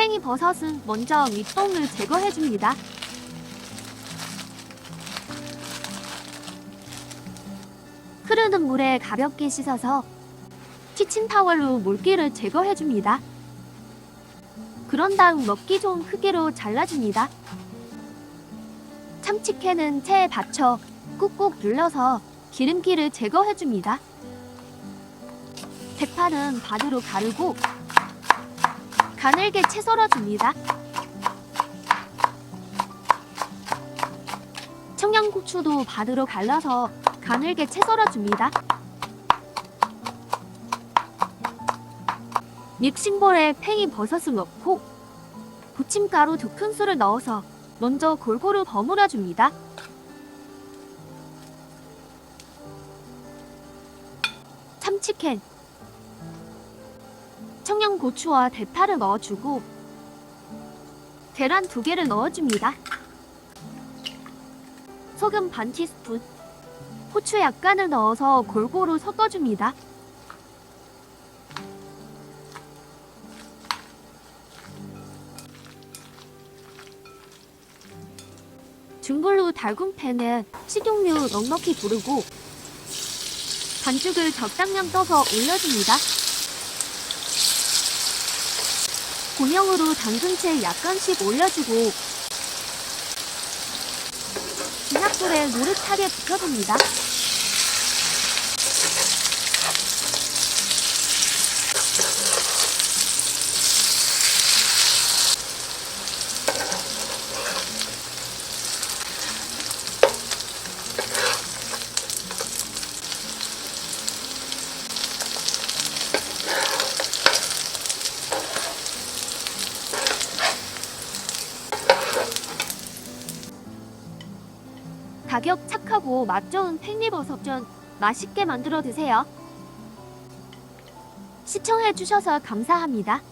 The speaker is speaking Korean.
팽이버섯은 먼저 밑동을 제거해줍니다. 흐르는 물에 가볍게 씻어서 키친 타월로 물기를 제거해줍니다. 그런 다음 먹기 좋은 크기로 잘라줍니다. 참치캔은 체에 받쳐 꾹꾹 눌러서 기름기를 제거해줍니다. 대파는 반으로 가르고 가늘게 채 썰어줍니다. 청양고추도 반으로 갈라서 가늘게 채 썰어줍니다. 믹싱볼에 팽이 버섯을 넣고 부침가루 두 큰술을 넣어서 먼저 골고루 버무려줍니다. 참치캔 청양 고추와 대파를 넣어주고 계란 두 개를 넣어줍니다. 소금 반 티스푼 후추 약간을 넣어서 골고루 섞어줍니다. 중불로 달군 팬에 식용유 넉넉히 두르고 반죽을 적당량 떠서 올려줍니다. 곤형으로 담근 채 약간씩 올려주고 진압불에 노릇하게 볶아줍니다. 가격 착하고 맛 좋은 팽리버섯 전 맛있게 만들어 드세요. 시청해주셔서 감사합니다.